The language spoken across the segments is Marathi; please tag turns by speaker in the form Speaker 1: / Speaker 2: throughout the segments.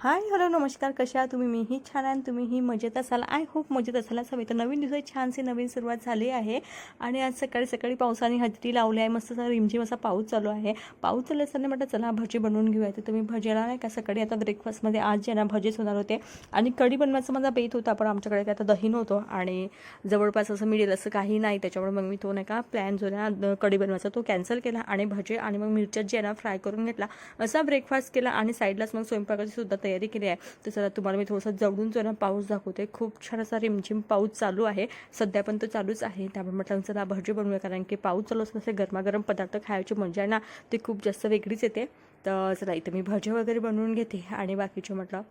Speaker 1: हाय हॅलो नमस्कार कशा आहात तुम्ही? मीही छान आहे आणि तुम्हीही मजेत असाल. आय होप मजेत असायला हवी तर नवीन दिवस छानशी नवीन सुरुवात झाली आहे. आणि आज सकाळी सकाळी पावसाने हजेरी लावली आहे. मस्त असा रिमझिम असा पाऊस चालू आहे. पाऊस चालू असताना म्हटलं चला भजी बनवून घेऊया. तर तुम्ही भजीला नाही का? सकाळी आता ब्रेकफास्टमध्ये आज जे ना भजीच होणार होते. आणि कढी बनवायचा माझा बेत होता पण आमच्याकडे काय आता दही नव्हतं. आणि जवळपास असं मिळेल असं काही नाही. त्याच्यामुळे मग मी तो नाही का प्लॅन जो ना कढी बनवायचा तो कॅन्सल केला. आणि भजे आणि मग मिरच्यात जे आहे ना फ्राय करून घेतला. असा ब्रेकफास्ट केला. आणि साईडलाच मग स्वयंपाकाची सुद्धा तयारी केली आहे. तर चला तुम्हाला मी थोडंसं जवळून जो ना पाऊस दाखवते खूप छान असा रिमझिम पाऊस चालू आहे. सध्या पण तो चालूच आहे. त्यामुळे म्हटलं चला भजी बनवूया. कारण की पाऊस चालू असून असे गरमागरम पदार्थ खायची मजा आहे ना ती खूप जास्त वेगळीच येते. तर चला इथं मी भजी वगैरे बनवून घेते. आणि बाकीचे म्हटलं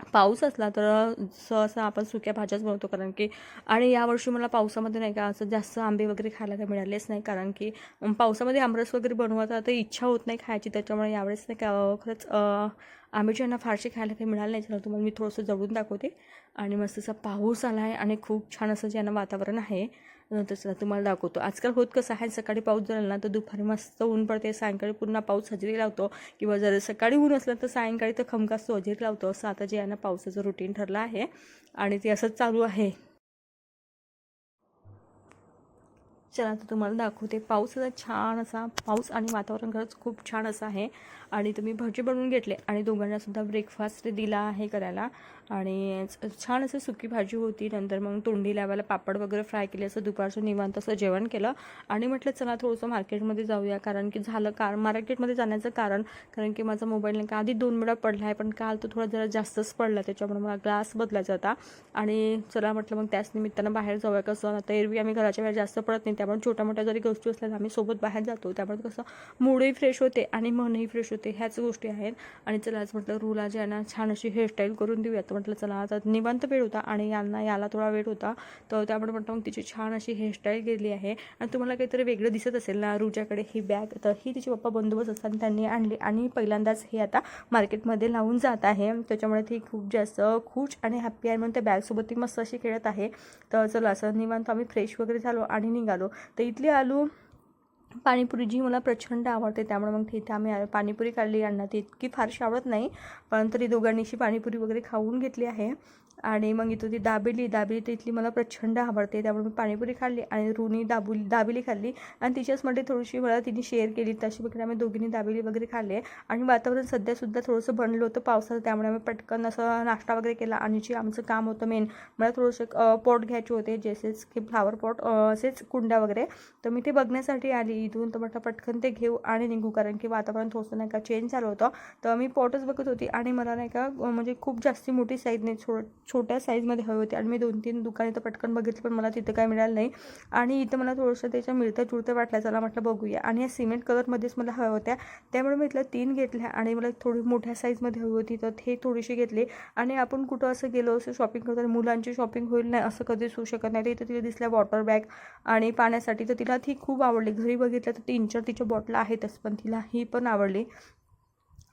Speaker 1: पाऊस असला तर सहसा आपण सुक्या भाज्याच बनवतो. कारण की आणि यावर्षी मला पावसामध्ये नाही का असं जास्त आंबे वगैरे खायला काही मिळालेच नाही. कारण की पावसामध्ये आमरस वगैरे बनवता तर इच्छा होत नाही खायची. त्याच्यामुळे यावेळेस नाही का खरंच अं, यांना फारसे खायला काही मिळालं नाही चला तुम्हाला मी थोडंसं जवळून दाखवते. आणि मस्त असा पाऊस आला आहे आणि खूप छान असं ज्यांना वातावरण आहे तसं तुम्हाला दाखवतो. आजकाल होत कसं आहे सकाळी पाऊस झाला ना तर दुपारी मस्त ऊन पडते. सायंकाळी पुन्हा पाऊस हजेरी लावतो. किंवा जर सकाळी ऊन असलं तर सायंकाळी तर खमकास तो हजेरी लावतो. असं आता जे आहे ना पावसाचं रुटीन ठरलं आहे. आणि ते असंच चालू आहे. चला तर तुम्हाला दाखवते. पाऊस असा छान असा पाऊस आणि वातावरण खरंच खूप छान असं आहे. आणि तुम्ही भजी बनवून घेतले आणि दोघांना सुद्धा ब्रेकफास्ट दिला आहे करायला. आणि छान असं सुकी भाजी होती. नंतर मग तोंडी लावायला पापड वगैरे फ्राय केले असं दुपारचं निवांत असं जेवण केलं. आणि म्हटलं चला थोडंसं मार्केटमध्ये जाऊया. कारण की झालं कार मार्केटमध्ये जाण्याचं कारण. कारण की माझा मोबाईल नाही का आधी दोन वेळा पडला आहे पण काल तो थोडा जरा जास्तच पडला. त्याच्यामुळे मला ग्लास बदलायचा होता. आणि चला म्हटलं मग त्याच निमित्तानं बाहेर जाऊया कसं? आता एरवी आम्ही घराच्या बाहेर जास्त पडत नाही त्यामुळे छोट्या मोठ्या जरी गोष्टी असल्या आम्ही सोबत बाहेर जातो. त्यामुळे कसं मूडही फ्रेश होते आणि मनही फ्रेश होते. ह्याच गोष्टी आहेत. आणि चला आज म्हटलं रूला जे यांना छान अशी हेअरस्टाईल करून देऊया. तर म्हटलं चला आता निवांत वेळ होता आणि यांना याला थोडा वेळ होता. तर त्यामुळे म्हटलं मग तिची छान अशी हेअरस्टाईल गेली आहे. आणि तुम्हाला काहीतरी वेगळं दिसत असेल ना रुच्याकडे ही बॅग तर ही तिचे पप्पा बंदोबस्त असताना त्यांनी आणली. आणि पहिल्यांदाच हे आता मार्केटमध्ये लावून जात आहे. त्याच्यामुळे ती खूप जास्त खुश आणि हॅप्पी आहे म्हणून त्या बॅगसोबत ती मस्त अशी खेळत आहे. तर चला असं निवांत आम्ही फ्रेश वगैरे झालो आणि निघालो. तर इथली आलू पाणीपुरी जी मला प्रचंड आवडते त्यामुळे मग तिथे आम्ही पाणीपुरी काढली. यांना ती इतकी फारशी आवडत नाही पण तरी दोघांनीशी पाणीपुरी वगैरे खाऊन घेतली आहे. आणि मग इथं ती दाबेली दाबेली तिथली मला प्रचंड आवडते. त्यामुळे मी पाणीपुरी खाल्ली आणि रुनी दाबुली दाबेली खाल्ली. आणि तिच्याचमध्ये थोडीशी मला तिने शेअर केली. तशी वगैरे आम्ही दोघींनी दाबेली वगैरे खाल्ले. आणि वातावरण सध्यासुद्धा थोडंसं बनलं होतं पावसाचं. त्यामुळे आम्ही पटकन असं नाश्ता वगैरे केला. आणि जे आमचं काम होतं मेन मला थोडंसं पॉट घ्यायचे होते. जसेच की फ्लावर पॉट असेच कुंड्या वगैरे. तर मी ते बघण्यासाठी आली. इथून तर म्हटलं पटकन ते घेऊ आणि निघू. कारण की वातावरण थोडंसं नाही का चेंज झालं होतं. तर मी पॉटच बघत होती. आणि मला नाही का म्हणजे खूप जास्ती मोठी साईज नाही थोडं छोट्या साईजमध्ये हवी होती. आणि मी दोन तीन दुकाने तर पटकन बघितलं पण मला तिथं काय मिळालं नाही. आणि इथं मला थोडंसं त्याच्या मिळत्या जुळत्या वाटल्या. चला म्हटलं बघूया. आणि या सिमेंट कलरमध्येच मला हव्या होत्या. त्यामुळे मी इथल्या तीन घेतल्या आणि मला थोडी मोठ्या साईजमध्ये हवी होती. तर हे थोडीशी घेतली. आणि आपण कुठं असं गेलो असं शॉपिंग करतो मुलांची शॉपिंग होईल नाही असं कधीच होऊ शकत नाही. तर इथं तिला दिसल्या वॉटर बॅग आणि पाण्यासाठी. तर तिला ती खूप आवडली. घरी बघितलं तर तीन चार तिच्या बॉटला आहेतच पण तिला ही पण आवडली.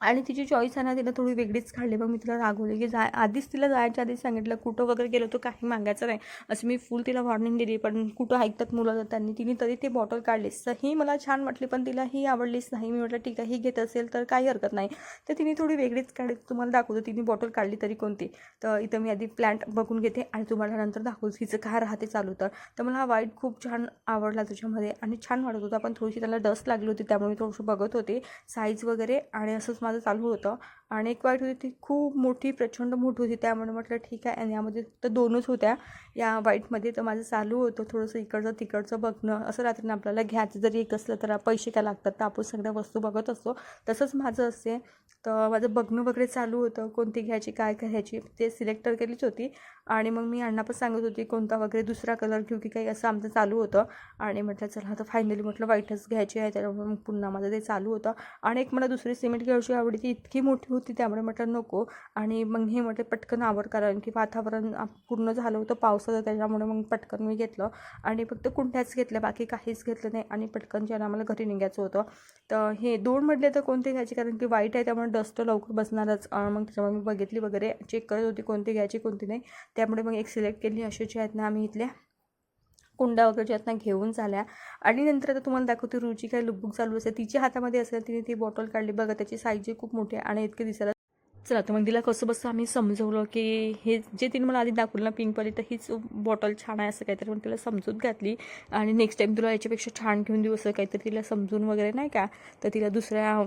Speaker 1: आणि तिची चॉईस आहे ना तिला थोडी वेगळीच काढली. मग मी तिला रागवली की जाय आधीच तिला जायच्या आधीच सांगितलं कुठं वगैरे गेलो तो काही मागायचं नाही. असं मी फुल तिला वॉर्निंग दिली पण कुठं ऐकतात मुलं त्यांनी तिने तरी ती बॉटल काढलीच तर ही मला छान वाटली पण तिला ही आवडलीच नाही. मी म्हटलं ठीक आहे ही घेत असेल तर काही हरकत नाही. तर तिने थोडी वेगळीच काढली. तुम्हाला दाखवतो तिने बॉटल काढली तरी कोणती. तर इथं मी आधी प्लॅन्ट बघून घेते आणि तुम्हाला नंतर दाखवतो हिचं काय राहते चालू तर. तर मला हा वाईट खूप छान आवडला त्याच्यामध्ये आणि छान वाटत होता. पण थोडीशी त्याला डस्ट लागली होती त्यामुळे मी थोडंसं बघत होते. साईज वगैरे आणि असंच माझं चालू होतं. आणि एक वाईट होती ती खूप मोठी प्रचंड मोठी होती. त्यामुळे म्हटलं ठीक आहे. आणि यामध्ये फक्त दोनच होत्या. या वाईटमध्ये तर माझं चालू होतं. थोडंसं इकडचं तिकडचं बघणं. असं रात्रीनं आपल्याला घ्यायचं जरी एक असलं तर पैसे काय लागतात तर आपण सगळ्या वस्तू बघत असतो. तसंच माझं असते. तर माझं बघणं वगैरे चालू होतं. कोणती घ्यायची काय घ्यायची ते सिलेक्टर केलीच होती. आणि मग मी अण्णा पण सांगत होती कोणता वगैरे दुसरा कलर घेऊ की काही असं आमचं चालू होतं. आणि म्हटलं चला आता फायनली म्हटलं वाईटच घ्यायची आहे. त्याच्यामुळे मग पुन्हा माझं ते चालू होतं. आणि एक मला दुसरी सिमेंट घ्यायची आवडी ती इतकी मोठी होती. होती त्यामुळे म्हटलं नको. आणि मग हे म्हटलं पटकन आवड कारण की वातावरण पूर्ण झालं होतं पावसाचं त्याच्यामुळे मग पटकन मी घेतलं. आणि फक्त कुंठ्याच घेतल्या बाकी काहीच घेतलं नाही. आणि पटकन ज्याला आम्हाला घरी निघायचं होतं. तर हे दोन म्हटले तर कोणते घ्यायचे? कारण की वाईट आहे त्यामुळे डस्ट लवकर बसणारच. मग त्याच्यामुळे मी बघितली वगैरे. चेक करत होती कोणती घ्यायची कोणती नाही. त्यामुळे मग एक सिलेक्ट केली अशी जी आहेत ना आम्ही इथल्या. कुंडा वगैरे ज्यात घेऊन झाल्या. आणि नंतर आता तुम्हाला दाखवते रुची काय लुकबुक चालू असते. तिच्या हातामध्ये असेल तिने ती बॉटल काढली. बघा त्याची साईज खूप मोठी आहे आणि इतके दिसायला चला तर मग तिला कसं बसं आम्ही समजवलं की हे जे तिने मला आधी दाखवलं ना पिंकवाली तर हीच बॉटल छान आहे असं काहीतरी. पण तिला समजून घातली. आणि नेक्स्ट टाईम तुला याच्यापेक्षा छान घेऊन देऊ असं काहीतरी तिला समजून वगैरे नाही का? तर तिला दुसऱ्या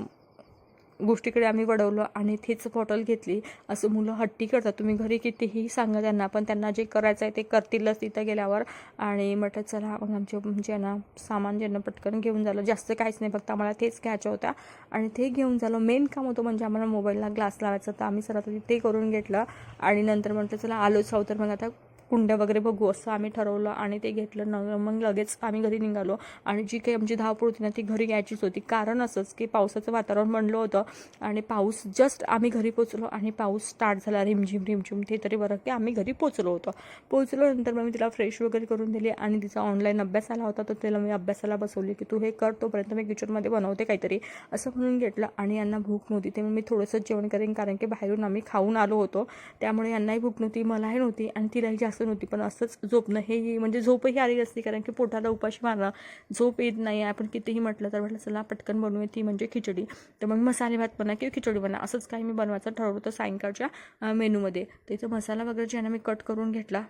Speaker 1: गोष्टीकडे आम्ही वडवलो आणि तीच बॉटल घेतली. असं मुलं हट्टी करतात. तुम्ही घरी कितीही सांगा त्यांना पण त्यांना जे करायचं आहे ते करतीलच तिथं गेल्यावर. आणि म्हटलं चला मग आमचे ज्यांना ना सामान ज्यांना पटकन घेऊन झालं जास्त काहीच नाही फक्त आम्हाला तेच घ्यायचं होत्या. आणि ते घेऊन झालं. मेन काम होतं म्हणजे आम्हाला मोबाईलला ग्लास लावायचा तर आम्ही सर आधी ते करून घेतलं. आणि नंतर म्हटलं चला आलोच आहोत. तर मग आता कुंड्या वगैरे बघू असं आम्ही ठरवलं आणि ते घेतलं. न मग लगेच आम्ही घरी निघालो आणि जी काही आमची धावपळ होती ना ती घरी यायचीच होती. कारण असंच की पावसाचं वातावरण बनलं होतं आणि पाऊस जस्ट आम्ही घरी पोचलो आणि पाऊस स्टार्ट झाला. रिमझिम रिमझिम ते तरी बरं की आम्ही घरी पोचलो होतो. पोचलो नंतर मग मी तिला फ्रेश वगैरे करून दिली आणि तिचा ऑनलाईन अभ्यास आला होता. तर तिला मी अभ्यासाला बसवली की तू हे कर तोपर्यंत मी किचनमध्ये बनवते काहीतरी असं म्हणून घेतलं आणि यांना भूक नव्हती. ते मग मी थोडंसं जेवण करेन कारण की बाहेरून आम्ही खाऊन आलो होतो. त्यामुळे यांनाही भूक नव्हती मलाही नव्हती आणि तिलाही जास्त नव्हती पण असंच झोपणं हे म्हणजे झोपही आली असती कारण की पोटाला उपाशी मारणं झोप येत नाही आपण कितीही म्हटलं तर म्हटलं चला पटकन बनवूया. ती म्हणजे खिचडी. तर मग मसाले भात म्हणा किंवा खिचडी म्हणा असंच काही मी बनवायचं ठरवलं होतं सायंकाळच्या मेनूमध्ये. तर इथं मसाला वगैरे जे आहे ना मी कट करून घेतला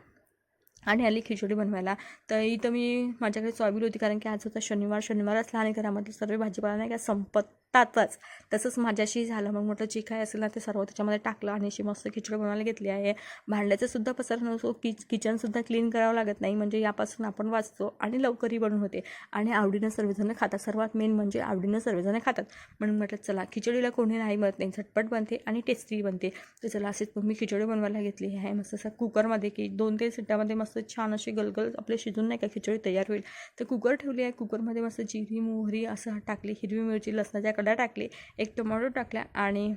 Speaker 1: आणि आली खिचडी बनवायला तर इथं मी माझ्याकडे सॉयबीन होती कारण की आज होता शनिवार शनिवार असला आणि घरामध्ये सर्व भाजीपाला नाही का संपत संपतातच तसंच माझ्याशी झालं. मग म्हटलं जे काय असेल ना ते सर्व त्याच्यामध्ये टाकलं आणि अशी मस्त खिचडी बनवायला घेतली आहे. भांड्याचं सुद्धा पसार नसो किच किचनसुद्धा क्लीन करावं लागत नाही. म्हणजे यापासून आपण वाचतो आणि लवकरही बनून होते. आणि आवडीनं सर्वजणं खातात. सर्वात मेन म्हणजे आवडीनं सर्वजणं खातात. म्हणून म्हटलं चला खिचडीला कोणी नाही म्हणत नाही. झटपट बनते आणि टेस्टी बनते. तर चला असेच मग मी खिचडी बनवायला घेतली. आहे मस्त असं कुकरमध्ये की दोन ते सिट्ट्यामध्ये मस्त छान अशी गलगल आपले शिजून नाही का खिचडी तयार होईल. तर कुकर ठेवली आहे. कुकरमध्ये मस्त जिरी मोहरी असं टाकली. हिरवी मिरची लसणाच्या कडा टाकली एक टोमॅटो टाकल्या आणि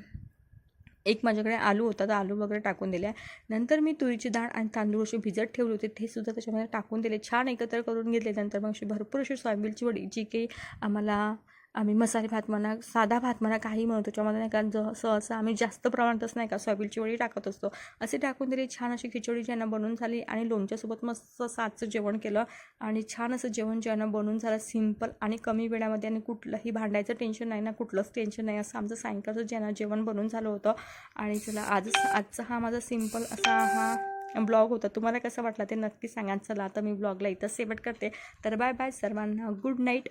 Speaker 1: एक माझ्याकडे आलू होता तर आलू वगैरे टाकून दिल्या नंतर मी तुरीची डाळ आणि तांदूळ अशी भिजत ठेवले होते ते सुद्धा त्याच्यामध्ये टाकून दिले. छान एकत्र करून घेतले. नंतर मग अशी भरपूर अशी सोयाबीनची वडी जी काही आम्हाला आम्ही मसाले भात म्हणा साधा भात म्हणा काही म्हणतो त्याच्यामध्ये नाही का जसं असं आम्ही जास्त प्रमाणातच नाही का सोयाबीनची वडी टाकत असतो. असे टाकून तरी छान अशी खिचडी ज्यांना बनवून झाली आणि लोणच्यासोबत मस्त सातचं जेवण केलं आणि छान असं जेवण ज्यांना बनवून झालं सिंपल आणि कमी वेळामध्ये आणि कुठलंही भांडायचं टेन्शन नाही ना कुठलंच टेन्शन नाही. असं आमचं सायंकाळचं ज्यांना जेवण बनवून झालं होतं. आणि चला आज आजचा हा माझा सिंपल असा हा ब्लॉग होता. तुम्हाला कसं वाटला ते नक्की सांगा. चला आता मी ब्लॉगला इथं सेवट करते. तर बाय बाय सर्वांना. Good night